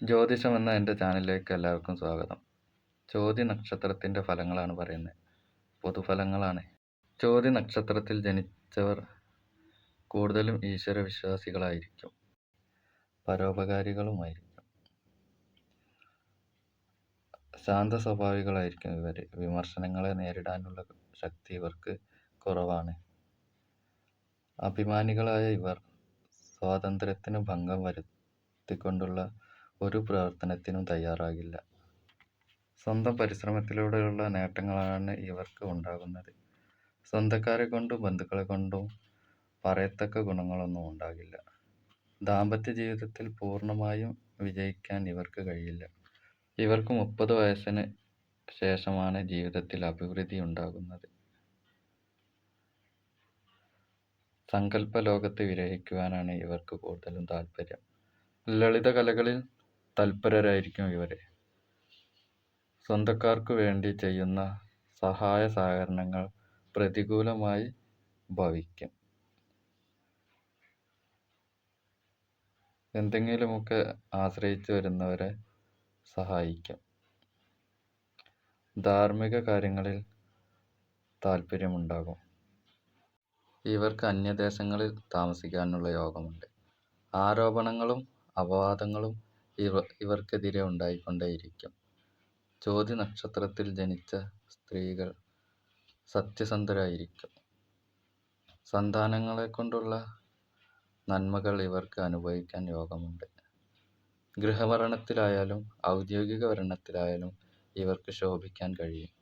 ജ്യോതിഷം എന്ന എന്റെ ചാനലിലേക്ക് എല്ലാവർക്കും സ്വാഗതം. ചോതി നക്ഷത്രത്തിന്റെ ഫലങ്ങളാണ് പറയുന്നത്. പൊതുഫലങ്ങളാണ്. ചോതി നക്ഷത്രത്തിൽ ജനിച്ചവർ കൂടുതലും ഈശ്വര വിശ്വാസികളായിരിക്കും പരോപകാരികളുമായിരിക്കും. ശാന്ത സ്വഭാവികളായിരിക്കും ഇവർ വിമർശനങ്ങളെ നേരിടാനുള്ള ശക്തി ഇവർക്ക് കുറവാണ്. അഭിമാനികളായ ഇവർ സ്വാതന്ത്ര്യത്തിന് ഭംഗം വരുത്തിക്കൊണ്ടുള്ള ഒരു പ്രവർത്തനത്തിനും തയ്യാറാകില്ല. സ്വന്തം പരിശ്രമത്തിലൂടെയുള്ള നേട്ടങ്ങളാണ് ഇവർക്ക് ഉണ്ടാകുന്നത്. സ്വന്തക്കാരെ കൊണ്ടും ബന്ധുക്കളെ കൊണ്ടും പറയത്തക്ക ഗുണങ്ങളൊന്നും ഉണ്ടാകില്ല. ദാമ്പത്യ ജീവിതത്തിൽ പൂർണമായും വിജയിക്കാൻ ഇവർക്ക് കഴിയില്ല. ഇവർക്ക് മുപ്പത് വയസ്സിന് ശേഷമാണ് ജീവിതത്തിൽ അഭിവൃദ്ധി ഉണ്ടാകുന്നത്. സങ്കല്പ ലോകത്ത് വിരഹിക്കുവാനാണ് ഇവർക്ക് കൂടുതലും താല്പര്യം ലളിത കലകളിൽ തൽപരരായിരിക്കും ഇവർ സ്വന്തക്കാർക്ക് വേണ്ടി ചെയ്യുന്ന സഹായ സഹകരണങ്ങൾ പ്രതികൂലമായി ഭവിക്കും. എന്തെങ്കിലുമൊക്കെ ആശ്രയിച്ചു വരുന്നവരെ സഹായിക്കും. ധാർമ്മിക കാര്യങ്ങളിൽ താല്പര്യമുണ്ടാകും ഇവർക്ക് അന്യദേശങ്ങളിൽ താമസിക്കാനുള്ള യോഗമുണ്ട്. ആരോപണങ്ങളും അപവാദങ്ങളും ഇവ ഇവർക്കെതിരെ ഉണ്ടായിക്കൊണ്ടേയിരിക്കും. ചോതി നക്ഷത്രത്തിൽ ജനിച്ച സ്ത്രീകൾ സത്യസന്ധരായിരിക്കും. സന്താനങ്ങളെ കൊണ്ടുള്ള നന്മകൾ ഇവർക്ക് അനുഭവിക്കാൻ യോഗമുണ്ട്. ഗൃഹഭരണത്തിലായാലും ഔദ്യോഗിക ഭരണത്തിലായാലും ഇവർക്ക് ശോഭിക്കാൻ കഴിയും.